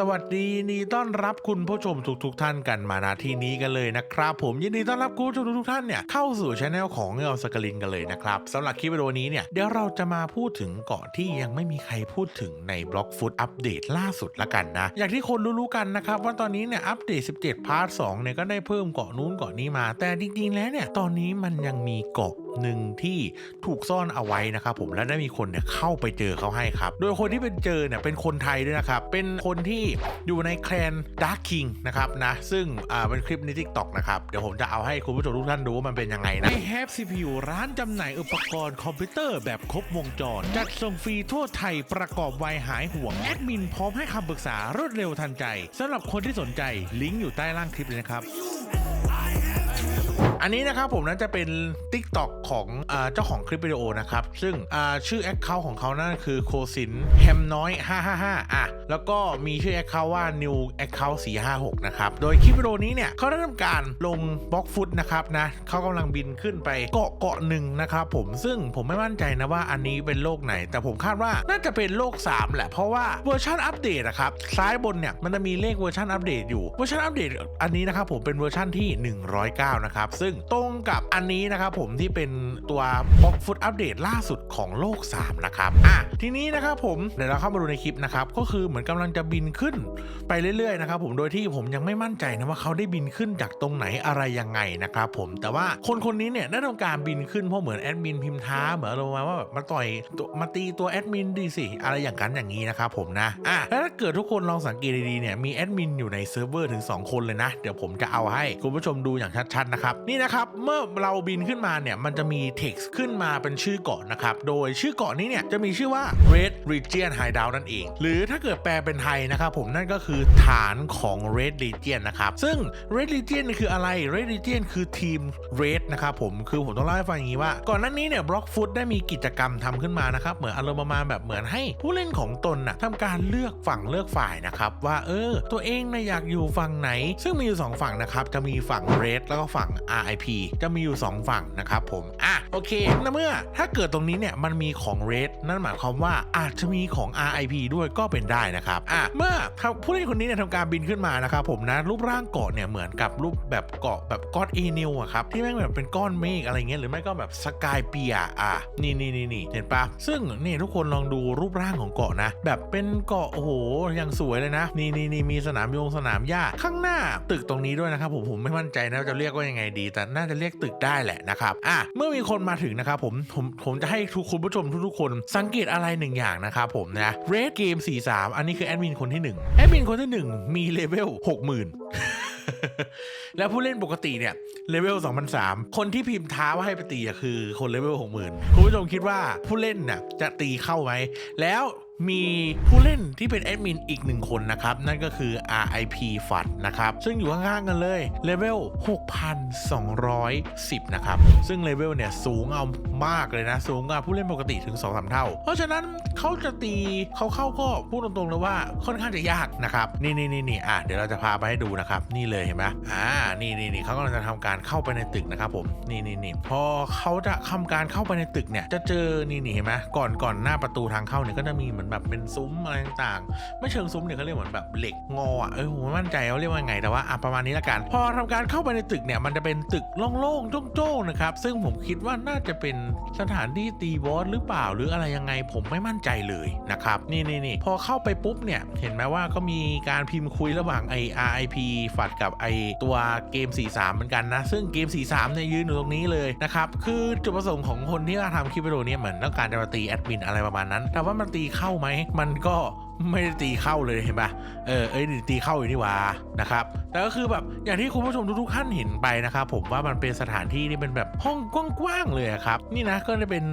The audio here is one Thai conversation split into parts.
สวัสดีนดีต้อนรับคุณผู้ชมทุกๆทท่านกันมาณที่นี้กันเลยนะครับ ผมยินดีต้อนรับคุณผู้ชมทุกๆท่านเนี่ยเข้าสู่ช anel ของเงาสกลินกันเลยนะครับสำหรับคลิปวิดีโอนี้เนี่ยเดี๋ยวเราจะมาพูดถึงเกาะที่ยังไม่มีใครพูดถึงในบล็อกฟุตอัปเดตล่าสุดละกันนะ อย่างที่คนรู้ๆกันนะครับว่าตอนนี้เนี่ยอัปเดต 17 พาร์ท2เนี่ยก็ได้เพิ่มเกาะนู้นเกาะนี้มา แต่จริงๆแล้วเนี่ยตอนนี้มันยังมีเกาะ หนึ่งที่ถูกซ่อนเอาไว้นะครับผมและได้มีคนเนี่ยเข้าไปเจอเขาให้ครับ โดยคนที่เป็นเจอเนี่ยเป็นคนไทยด้วยนะครับ เป็นคนที่อยู่ในแคลน Dark King นะครับนะซึ่งอ่าเป็นคลิปใน TikTok นะครับ เดี๋ยวผมจะเอาให้คุณผู้ชมทุกท่านดูว่ามันเป็นยังไงนะไ Have CPU ร้านจำหน่ายอุปกรณ์คอมพิวเตอร์แบบครบวงจร จัดส่งฟรีทั่วไทยประกอบไวหายห่วงแอดมินพร้อมให้คำปรึกษารวดเร็วทันใจสำหรับคนที่สนใจลิงก์อยู่ใต้ล่างคลิปเลยนะครับ อันนี้นะครับผมนั้นจะเป็น Tik t o อกของเจ้าของคลิปวิดีโอนะครับ ซึ่งชื่อ Account ของเขานั่นคือโคสินแฮมน้อย 555 อะ แล้วก็มีชื่อ Account ว่า New Account 456 นะครับ โดยคลิปวิดีโอนี้เนี่ยเขาได้ทำการลงบล็อกฟุตนะครับนะเขากำลังบินขึ้นไปเกาะเกาะหนึ่งนะครับผมซึ่งผมไม่มั่นใจนะว่าอันนี้เป็นโลกไหน แต่ผมคาดว่าน่าจะเป็นโลก 3 แหละ เพราะว่าเวอร์ชันอัปเดตนะครับซ้ายบนเนี่ยมันจะมีเลขเวอร์ชันอัปเดตอยู่เวอร์ชันอัปเดตอันนี้นะครับผมเป็นเวอร์ชันที่ 109 นะครับซึ่งตรงกับอันนี้นะครับผมที่เป็นตัวบล็อกฟุตอัปเดตล่าสุดของโลก 3 นะครับ อะ ทีนี้นะครับผม เดี๋ยวเราเข้ามาดูในคลิปนะครับ ก็คือเหมือนกำลังจะบินขึ้นไปเรื่อยๆนะครับผม โดยที่ผมยังไม่มั่นใจนะว่าเขาได้บินขึ้นจากตรงไหนอะไรยังไงนะครับผม แต่ว่าคนคนนี้เนี่ยได้ทำการบินขึ้นเพราะเหมือนแอดมินพิมพ์ท้าเหมือนประมาว่าแบบมาต่อยมาตีตัวแอดมินดีสิอะไรอย่างนั้นอย่างนี้นะครับผมนะ อะ แล้วถ้าเกิดทุกคนลองสังเกตดีๆเนี่ยมีแอดมินอยู่ในเซิร์ฟเวอร์ถึง 2 คนเลยนะ เดี๋ยวผมจะเอาให้คุณผู้ชมดูอย่างชัดๆนะครับนี่นะครับเมื่อเราบินขึ้นมาเนี่ยมันจะมี text ขึ้นมาเป็นชื่อเกาะนะครับโดยชื่อเกาะนี้เนี่ยจะมีชื่อว่า Red Region Hideout นั่นเอง หรือถ้าเกิดแปลเป็นไทยนะครับผมนั่นก็คือฐานของ Red Region นะครับซึ่ง Red Region คืออะไร Red Region คือทีม Red นะครับผมคือผมต้องเล่าให้ฟังอย่างนี้ว่า ก่อนหน้านี้เนี่ย Blockfoot ได้มีกิจกรรมทำขึ้นมานะครับเหมือนอารมณ์ประมาณแบบเหมือนให้ผู้เล่นของตนน่ะทำการเลือกฝั่งเลือกฝ่ายนะครับว่าเออ ตัวเองนะอยากอยู่ฝั่งไหน ซึ่งมีอยู่สองฝั่งนะครับจะมีฝั่ง Red แล้วก็ฝั่ง IP จะมีอยู่สองฝั่งนะครับผม อะ โอเคนะเมื่อ ถ้าเกิดตรงนี้เนี่ย มันมีของ Red นั่นหมายความว่าอาจจะมีของ RIP ด้วยก็เป็นได้นะครับ อะ เมื่อผู้เล่นคนนี้เนี่ยทำการบินขึ้นมานะครับผมนะ รูปร่างเกาะเนี่ยเหมือนกับรูปแบบเกาะแบบก้อนเอเนลอะครับ ที่แม่งแบบเป็นก้อนเมฆอะไรเงี้ยหรือไม่ก็แบบสกายเปียอะ นี่นี่นี่นี่เห็นปะซึ่งนี่ทุกคนลองดูรูปร่างของเกาะนะ แบบเป็นเกาะโอ้โหยังสวยเลยนะ นี่นี่นี่มีสนามโยงสนามหญ้าข้างหน้าตึกตรงนี้ด้วยนะครับผมผมไม่มั่นใจนะว่าจะเรียกว่ายังไงดีแต่น่าจะเรียกตึกได้แหละนะครับอะเมื่อมีคนมาถึงนะครับผมผมผมจะให้ทุกคุณผู้ชมทุกๆคนสังเกตอะไรหนึ่งอย่างนะครับผมนะ Red Game 43 อันนี้คือแอดมินคนที่หนึ่งแอดมินคนที่หนึ่งมีเลเวล60,000แล้วผู้เล่นปกติเนี่ยเลเวล2003 คนที่พิมพ์ท้าว่าให้ไปตีคือคนเลเวล60,000 คุณผู้ชมคิดว่าผู้เล่นน่ะจะตีเข้าไหม แล้ว มีผู้เล่นที่เป็นแอดมินอีกหนึ่งคนนะครับ นั่นก็คือ RIP ฟัดนะครับ ซึ่งอยู่ข้างๆกันเลยเลเวล 6,210 นะครับ ซึ่งเลเวลเนี่ย สูงเอามากเลยนะ สูงกว่าผู้เล่นปกติถึง 2-3 เท่า เพราะฉะนั้นเขาจะตีเขาเข้าก็พูดตรงๆเลยว่าค่อนข้างจะยากนะครับ นี่นี่นี่นี่อะเดี๋ยวเราจะพาไปให้ดูนะครับ นี่เลยเห็นไหมอ่านี่นี่นี่เขากำลังจะทำการเข้าไปในตึกนะครับผมนี่นี่นี่พอเขาจะทำการเข้าไปในตึกเนี่ยจะเจอนี่นี่เห็นไหมก่อนก่อนหน้าประตูทางเข้าเนี่ยก็จะมีเหมือนแบบเป็นซุ้มอะไรต่างๆ ไม่เชิงซุ้มเนี่ยเขาเรียกเหมือนแบบเหล็กงออะเออผมไม่มั่นใจเขาเรียกว่าไงแต่ว่าอะประมาณนี้ละกัน พอทำการเข้าไปในตึกเนี่ยมันจะเป็นตึกโล่งๆโจ้งๆนะครับซึ่งผมคิดว่าน่าจะเป็นสถานที่ตีบอสหรือเปล่าหรืออะไรยังไงผมไม่มั่นใจเลยนะครับนี่นี่นี่พอเข้าไปปุ๊บเนี่ยเห็นไหมว่าก็มีการพิมพ์คุยระหว่างไอ RIP ฝัดกับไอตัวเกม 43 เหมือนกันนะ ซึ่งเกม 43 เนี่ยยืนอยู่ตรงนี้เลยนะครับคือจุดประสงค์ของคนที่มาทำคลิปวิดีโอนี่ยเหมือนต้องการจะมาตีแอดมินอะไรประมาณนั้น แต่ว่ามันตีเข้าไหม มันก็ ไม่ได้ตีเข้าเลยเห็นปะเออเอ้ยนี่ตีเข้าอยู่นี่วานะครับ แต่ก็คือแบบอย่างที่คุณผู้ชมทุกๆท่านเห็นไปนะครับผมว่ามันเป็นสถานที่ที่เป็นแบบห้องกว้างๆเลยครับ นี่นะก็จะเป็น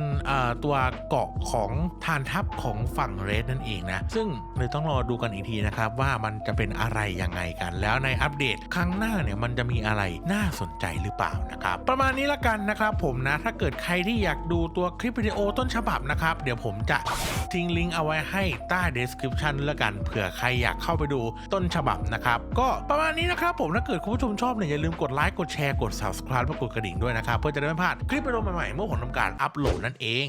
ตัวเกาะของฐานทัพของฝั่งเรดนั่นเองนะ ซึ่งเลยต้องรอดูกันอีกทีนะครับ ว่ามันจะเป็นอะไรยังไงกัน แล้วในอัปเดตครั้งหน้าเนี่ยมันจะมีอะไรน่าสนใจหรือเปล่านะครับ ประมาณนี้ละกันนะครับผมนะถ้าเกิดใครที่อยากดูตัวคลิปวิดีโอต้นฉบับนะครับ เดี๋ยวผมจะทิ้งลิงก์เอาไว้ให้ใต้ description แล้วกันเผื่อใครอยากเข้าไปดูต้นฉบับนะครับ ก็ประมาณนี้นะครับผมถ้าเกิดคุณผู้ชมชอบเนี่ยอย่าลืมกดไลค์กดแชร์กด subscribe และกดกระดิ่งด้วยนะครับ เพื่อจะได้ไม่พลาดคลิปวิดีโอใหม่ๆเมื่อผมทำการอัปโหลดนั่นเอง